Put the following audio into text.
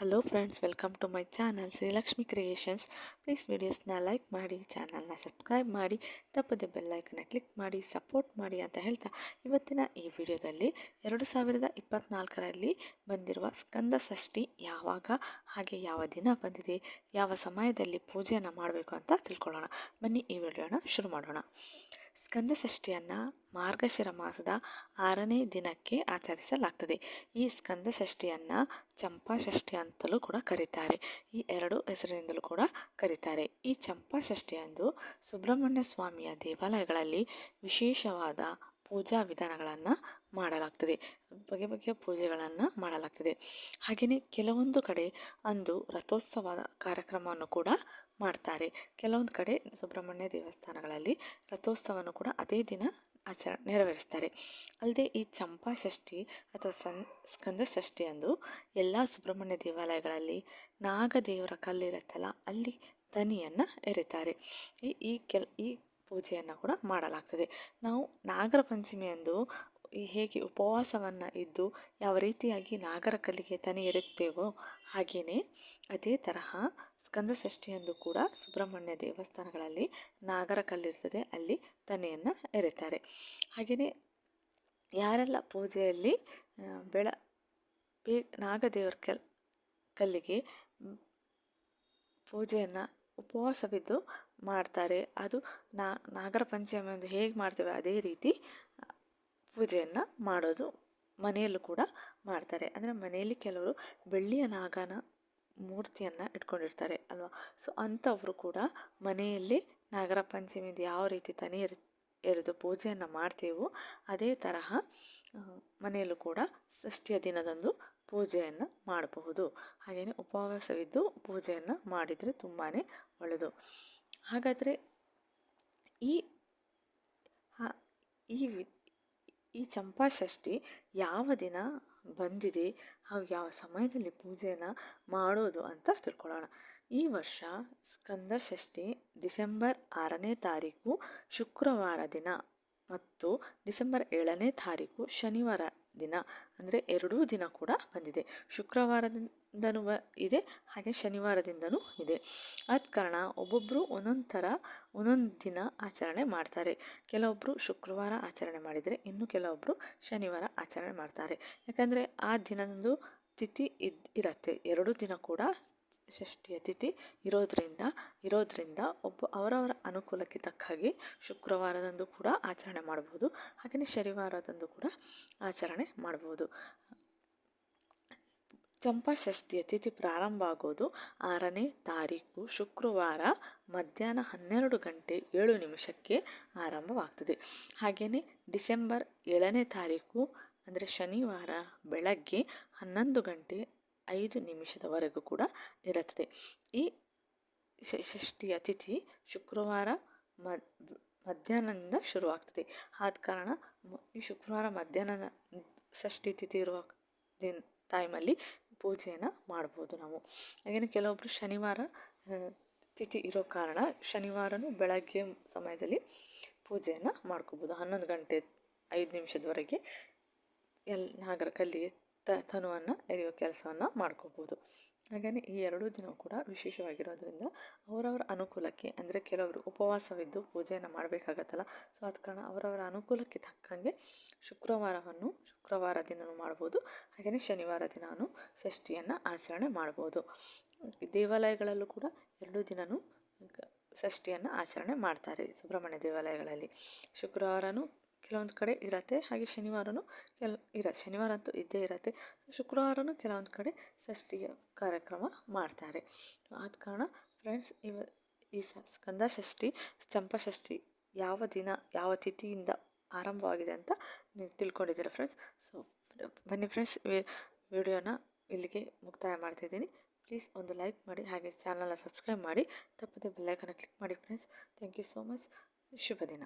Hello friends welcome to my channel Shrilakshmi creations please ವೀಡಿಯೋಸ್ನ like ಮಾಡಿ ಚಾನಲ್ನ subscribe ಮಾಡಿ, ತಪ್ಪದೆ ಬೆಲ್ಲೈಕನ್ನ ಕ್ಲಿಕ್ ಮಾಡಿ ಸಪೋರ್ಟ್ ಮಾಡಿ ಅಂತ ಹೇಳ್ತಾ ಇವತ್ತಿನ ಈ ವಿಡಿಯೋದಲ್ಲಿ ಎರಡು ಸಾವಿರದ ಇಪ್ಪತ್ತ್ನಾಲ್ಕರಲ್ಲಿ ಬಂದಿರುವ ಸ್ಕಂದ ಷಷ್ಠಿ ಯಾವಾಗ, ಹಾಗೆ ಯಾವ ದಿನ ಬಂದಿದೆ, ಯಾವ ಸಮಯದಲ್ಲಿ ಪೂಜೆಯನ್ನು ಮಾಡಬೇಕು ಅಂತ ತಿಳ್ಕೊಳ್ಳೋಣ. ಬನ್ನಿ ಈ ವಿಡಿಯೋನ ಶುರು ಮಾಡೋಣ. ಸ್ಕಂದ ಷಷ್ಠಿಯನ್ನು ಮಾರ್ಗಶಿರ ಮಾಸದ ಆರನೇ ದಿನಕ್ಕೆ ಆಚರಿಸಲಾಗ್ತದೆ. ಈ ಸ್ಕಂದ ಷಷ್ಠಿಯನ್ನು ಚಂಪಾ ಷಷ್ಠಿ ಅಂತಲೂ ಕೂಡ ಕರೀತಾರೆ. ಈ ಎರಡು ಹೆಸರಿನಿಂದಲೂ ಕೂಡ ಕರೀತಾರೆ. ಈ ಚಂಪಾ ಷಷ್ಠಿಯಂದು ಸುಬ್ರಹ್ಮಣ್ಯ ಸ್ವಾಮಿಯ ದೇವಾಲಯಗಳಲ್ಲಿ ವಿಶೇಷವಾದ ಪೂಜಾ ವಿಧಾನಗಳನ್ನು ಮಾಡಲಾಗ್ತದೆ. ಬಗೆ ಬಗೆಯ ಪೂಜೆಗಳನ್ನು ಮಾಡಲಾಗ್ತದೆ. ಹಾಗೆಯೇ ಕೆಲವೊಂದು ಕಡೆ ಅಂದು ರಥೋತ್ಸವ ಕಾರ್ಯಕ್ರಮವನ್ನು ಕೂಡ ಮಾಡ್ತಾರೆ. ಕೆಲವೊಂದು ಕಡೆ ಸುಬ್ರಹ್ಮಣ್ಯ ದೇವಸ್ಥಾನಗಳಲ್ಲಿ ರಥೋತ್ಸವವನ್ನು ಕೂಡ ಅದೇ ದಿನ ಆಚರ, ನೆರವೇರಿಸ್ತಾರೆ. ಅಲ್ಲದೆ ಈ ಚಂಪಾ ಷಷ್ಠಿ ಅಥವಾ ಸನ್, ಸ್ಕಂದ ಷಷ್ಠಿ ಅಂದು ಎಲ್ಲ ಸುಬ್ರಹ್ಮಣ್ಯ ದೇವಾಲಯಗಳಲ್ಲಿ ನಾಗದೇವರ ಕಲ್ಲಿರುತ್ತಲ್ಲ, ಅಲ್ಲಿ ದನಿಯನ್ನು ಎರಿತಾರೆ. ಈ ಈ ಕೆಲ್, ಈ ಪೂಜೆಯನ್ನು ಕೂಡ ಮಾಡಲಾಗ್ತದೆ. ನಾವು ನಾಗರ ಪಂಚಮಿಯಂದು ಹೇಗೆ ಉಪವಾಸವನ್ನು ಇದ್ದು ಯಾವ ರೀತಿಯಾಗಿ ನಾಗರ ಕಲ್ಲಿಗೆ ತನಿ ಎರುತ್ತೇವೋ ಹಾಗೆಯೇ ಅದೇ ತರಹ ಸ್ಕಂದ ಷಷ್ಠಿಯಂದು ಕೂಡ ಸುಬ್ರಹ್ಮಣ್ಯ ದೇವಸ್ಥಾನಗಳಲ್ಲಿ ನಾಗರ ಕಲ್ಲಿರ್ತದೆ, ಅಲ್ಲಿ ತನೆಯನ್ನು ಎರೆತಾರೆ. ಹಾಗೆಯೇ ಯಾರೆಲ್ಲ ಪೂಜೆಯಲ್ಲಿ ಬೆಳ, ಬೇ, ನಾಗದೇವರ ಕಲ್, ಕಲ್ಲಿಗೆ ಪೂಜೆಯನ್ನು ಉಪವಾಸವಿದ್ದು ಮಾಡ್ತಾರೆ. ಅದು ನಾಗರ ಪಂಚಮಿಯಂದು ಹೇಗೆ ಮಾಡ್ತೇವೆ ಅದೇ ರೀತಿ ಪೂಜೆಯನ್ನು ಮಾಡೋದು ಮನೆಯಲ್ಲೂ ಕೂಡ ಮಾಡ್ತಾರೆ. ಅಂದರೆ ಮನೆಯಲ್ಲಿ ಕೆಲವರು ಬೆಳ್ಳಿಯ ನಾಗನ ಮೂರ್ತಿಯನ್ನು ಇಟ್ಕೊಂಡಿರ್ತಾರೆ ಅಲ್ವಾ? ಸೊ ಅಂಥವರು ಕೂಡ ಮನೆಯಲ್ಲಿ ನಾಗರ ಪಂಚಮಿದು ಯಾವ ರೀತಿ ತನಿ ಇರ್ ಎರೆದು ಪೂಜೆಯನ್ನು ಮಾಡ್ತೇವೋ ಅದೇ ತರಹ ಮನೆಯಲ್ಲೂ ಕೂಡ ಷಷ್ಠಿಯ ದಿನದಂದು ಪೂಜೆಯನ್ನು ಮಾಡಬಹುದು. ಹಾಗೆಯೇ ಉಪವಾಸವಿದ್ದು ಪೂಜೆಯನ್ನು ಮಾಡಿದರೆ ತುಂಬಾ ಒಳ್ಳೆಯದು. ಹಾಗಾದರೆ ಈ ಈ ಈ ಚಂಪಾಷಷ್ಠಿ ಯಾವ ದಿನ ಬಂದಿದೆ, ಹಾಗೂ ಯಾವ ಸಮಯದಲ್ಲಿ ಪೂಜೆಯನ್ನು ಮಾಡೋದು ಅಂತ ತಿಳ್ಕೊಳ್ಳೋಣ. ಈ ವರ್ಷ ಸ್ಕಂದ ಷಷ್ಠಿ ಡಿಸೆಂಬರ್ ಆರನೇ ತಾರೀಕು ಶುಕ್ರವಾರ ದಿನ ಮತ್ತು ಡಿಸೆಂಬರ್ ಏಳನೇ ತಾರೀಕು ಶನಿವಾರ ದಿನ, ಅಂದರೆ ಎರಡೂ ದಿನ ಕೂಡ ಬಂದಿದೆ. ಶುಕ್ರವಾರದಿಂದನೂ ಇದೆ, ಹಾಗೆ ಶನಿವಾರದಿಂದನೂ ಇದೆ. ಆದ ಕಾರಣ ಒಬ್ಬೊಬ್ಬರು ಒಂದೊಂದು ಥರ ಒಂದೊಂದು ದಿನ ಆಚರಣೆ ಮಾಡ್ತಾರೆ. ಕೆಲವೊಬ್ಬರು ಶುಕ್ರವಾರ ಆಚರಣೆ ಮಾಡಿದರೆ ಇನ್ನು ಕೆಲವೊಬ್ಬರು ಶನಿವಾರ ಆಚರಣೆ ಮಾಡ್ತಾರೆ. ಯಾಕಂದರೆ ಆ ದಿನದಂದು ತಿಥಿ ಇದ್ ಇರುತ್ತೆ. ಎರಡೂ ದಿನ ಕೂಡ ಷಷ್ಠಿಯ ಅತಿಥಿ ಇರೋದರಿಂದ ಇರೋದರಿಂದ ಒಬ್ಬ ಅವರವರ ಅನುಕೂಲಕ್ಕೆ ತಕ್ಕ ಹಾಗೆ ಶುಕ್ರವಾರದಂದು ಕೂಡ ಆಚರಣೆ ಮಾಡ್ಬೋದು. ಹಾಗೆಯೇ ಶನಿವಾರದಂದು ಕೂಡ ಆಚರಣೆ ಮಾಡ್ಬೋದು. ಚಂಪಾ ಷಷ್ಠಿಯ ತಿಥಿ ಪ್ರಾರಂಭ ಆಗೋದು ಆರನೇ ತಾರೀಕು ಶುಕ್ರವಾರ ಮಧ್ಯಾಹ್ನ ಹನ್ನೆರಡು ಗಂಟೆ ಏಳು ನಿಮಿಷಕ್ಕೆ ಆರಂಭವಾಗ್ತದೆ. ಹಾಗೆಯೇ ಡಿಸೆಂಬರ್ ಏಳನೇ ತಾರೀಕು ಅಂದರೆ ಶನಿವಾರ ಬೆಳಗ್ಗೆ ಹನ್ನೊಂದು ಗಂಟೆ ಐದು ನಿಮಿಷದವರೆಗೂ ಕೂಡ ಇರುತ್ತದೆ. ಈ ಷಷ್ಠಿಯ ತಿಥಿ ಶುಕ್ರವಾರ ಮಧ್ಯಾಹ್ನದಿಂದ ಶುರುವಾಗ್ತದೆ. ಆದ ಕಾರಣ ಈ ಶುಕ್ರವಾರ ಮಧ್ಯಾಹ್ನದ ಷಷ್ಠಿ ತಿಥಿ ಇರುವ ದಿನ ಟೈಮಲ್ಲಿ ಪೂಜೆಯನ್ನು ಮಾಡ್ಬೋದು ನಾವು. ಹಾಗೆಯೇ ಕೆಲವೊಬ್ಬರು ಶನಿವಾರ ತಿಥಿ ಇರೋ ಕಾರಣ ಶನಿವಾರನೂ ಬೆಳಗ್ಗೆ ಸಮಯದಲ್ಲಿ ಪೂಜೆಯನ್ನು ಮಾಡ್ಕೋಬೋದು. ಹನ್ನೊಂದು ಗಂಟೆ ಐದು ನಿಮಿಷದವರೆಗೆ ಎಲ್, ನಾಗರ ಕಲ್ಲಿಗೆ ತನುವನ್ನು ಎರೆಯುವ ಕೆಲಸವನ್ನು ಮಾಡ್ಕೋಬೋದು. ಹಾಗೆಯೇ ಈ ಎರಡೂ ದಿನ ಕೂಡ ವಿಶೇಷವಾಗಿರೋದ್ರಿಂದ ಅವರವರ ಅನುಕೂಲಕ್ಕೆ ಅಂದರೆ ಕೆಲವರು ಉಪವಾಸವಿದ್ದು ಪೂಜೆಯನ್ನು ಮಾಡಬೇಕಾಗತ್ತಲ್ಲ. ಸೊ ಆದ ಕಾರಣ ಅವರವರ ಅನುಕೂಲಕ್ಕೆ ತಕ್ಕಂಗೆ ಶುಕ್ರವಾರವನ್ನು ಶುಕ್ರವಾರ ದಿನವೂ ಮಾಡ್ಬೋದು. ಹಾಗೆಯೇ ಶನಿವಾರ ದಿನವೂ ಷಷ್ಠಿಯನ್ನು ಆಚರಣೆ ಮಾಡ್ಬೋದು. ದೇವಾಲಯಗಳಲ್ಲೂ ಕೂಡ ಎರಡೂ ದಿನವೂ ಷಷ್ಠಿಯನ್ನು ಆಚರಣೆ ಮಾಡ್ತಾರೆ ಸುಬ್ರಹ್ಮಣ್ಯ ದೇವಾಲಯಗಳಲ್ಲಿ. ಶುಕ್ರವಾರವೂ ಕೆಲವೊಂದು ಕಡೆ ಇರುತ್ತೆ. ಹಾಗೆ ಶನಿವಾರವೂ ಕೆಲ, ಇರ ಶನಿವಾರ ಅಂತೂ ಇದ್ದೇ ಇರುತ್ತೆ. ಶುಕ್ರವಾರವೂ ಕೆಲವೊಂದು ಕಡೆ ಷಷ್ಠಿಯ ಕಾರ್ಯಕ್ರಮ ಮಾಡ್ತಾರೆ. ಆದ ಕಾರಣ ಫ್ರೆಂಡ್ಸ್, ಇವ, ಈ ಸ್ಕಂದ ಷಷ್ಠಿ ಚಂಪಷಷ್ಠಿ ಯಾವ ದಿನ, ಯಾವ ತಿಥಿಯಿಂದ ಆರಂಭವಾಗಿದೆ ಅಂತ ನೀವು ತಿಳ್ಕೊಂಡಿದ್ದೀರ ಫ್ರೆಂಡ್ಸ್? ಸೊ, ಬನ್ನಿ ಫ್ರೆಂಡ್ಸ್ ವಿಡಿಯೋನ ಇಲ್ಲಿಗೆ ಮುಕ್ತಾಯ ಮಾಡ್ತಿದ್ದೀನಿ ಪ್ಲೀಸ್ ಒಂದು ಲೈಕ್ ಮಾಡಿ, ಹಾಗೆ ಚಾನಲ್ನ ಸಬ್ಸ್ಕ್ರೈಬ್ ಮಾಡಿ, ತಪ್ಪದೆ ಬೆಲ್ಲೈಕನ್ನ ಕ್ಲಿಕ್ ಮಾಡಿ friends. Thank you so much. ಶುಭ ದಿನ.